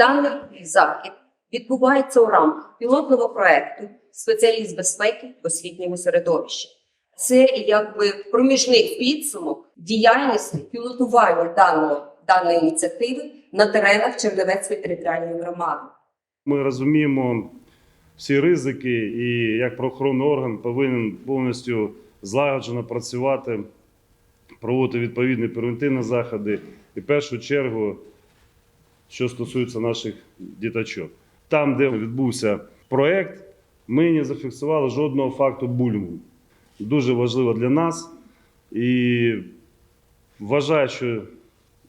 Даний захід відбувається у рамках пілотного проекту спеціаліст безпеки в освітньому середовищі. Це якби проміжний підсумок діяльності пілотування даного даної ініціативи на теренах Чернівецької територіальної громади. Ми розуміємо всі ризики, і як правоохоронний орган повинен повністю злагоджено працювати, проводити відповідні превентивні заходи. І в першу чергу, що стосується наших діточок. Там, де відбувся проєкт, ми не зафіксували жодного факту булінгу. Дуже важливо для нас. І вважаю, що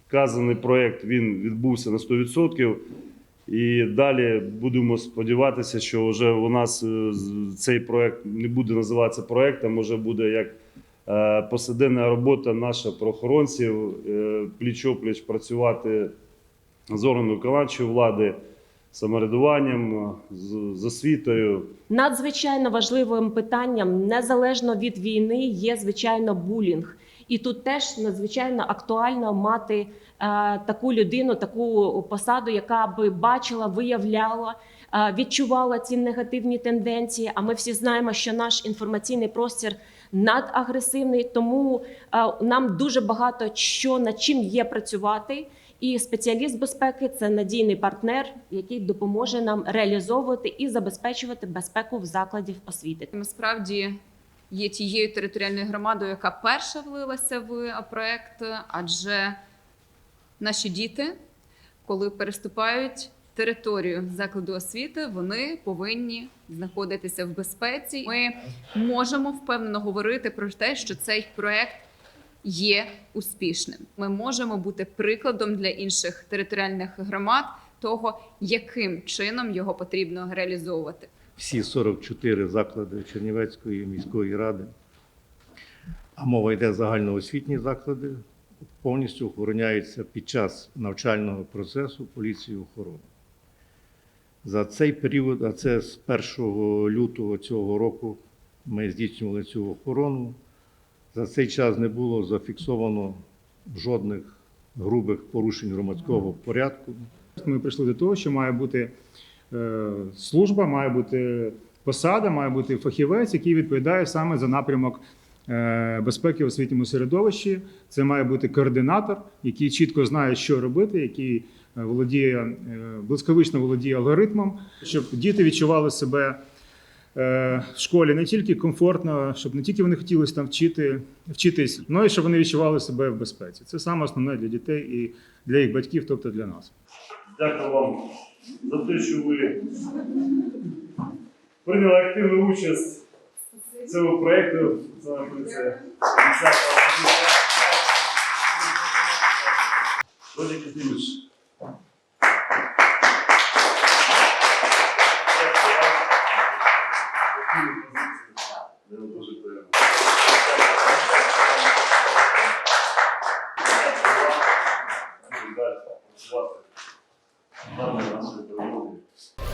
вказаний проєкт він відбувся на 100%. І далі будемо сподіватися, що вже у нас е, цей проект не буде називатися проектом, може буде як е, посиденна робота наших правоохоронців, е, пліч-опліч працювати з органами виконавчої влади, самоврядуванням, е, з, освітою. Надзвичайно важливим питанням, незалежно від війни, є звичайно булінг. І тут теж надзвичайно актуально мати е, таку людину, таку посаду, яка би бачила, виявляла, е, відчувала ці негативні тенденції. А ми всі знаємо, що наш інформаційний простір надагресивний, тому е, нам дуже багато що над чим є працювати. І спеціаліст безпеки це надійний партнер, який допоможе нам реалізовувати і забезпечувати безпеку в закладів освіти. насправді є тією територіальною громадою, яка перша влилася в проект, адже наші діти, коли переступають територію закладу освіти, вони повинні знаходитися в безпеці. Ми можемо впевнено говорити про те, що цей проект. Є успішним. Ми можемо бути прикладом для інших територіальних громад того, яким чином його потрібно реалізовувати. всі 44 заклади Чернівецької міської ради, а мова йде загальноосвітні заклади, повністю охороняються під час навчального процесу поліцією охорони. За цей період, а це з 1 лютого цього року, ми здійснювали цю охорону. За цей час не було зафіксовано жодних грубих порушень громадського порядку. Ми прийшли до того, що має бути е, служба, має бути посада, має бути фахівець, який відповідає саме за напрямок е, безпеки в освітньому середовищі. Це має бути координатор, який чітко знає, що робити, який е, володіє блискавично володіє алгоритмом, щоб діти відчували себе. Е, В школі не тільки комфортно, щоб не тільки вони хотіли там вчити, вчитись, але й щоб вони відчували себе в безпеці. Це саме основне для дітей і для їх батьків, тобто для нас. Дякую вам за те, що ви прийняли активну участь в цьому проєкту. Це Владимир Кузьмінович, what the, what the ones that do it.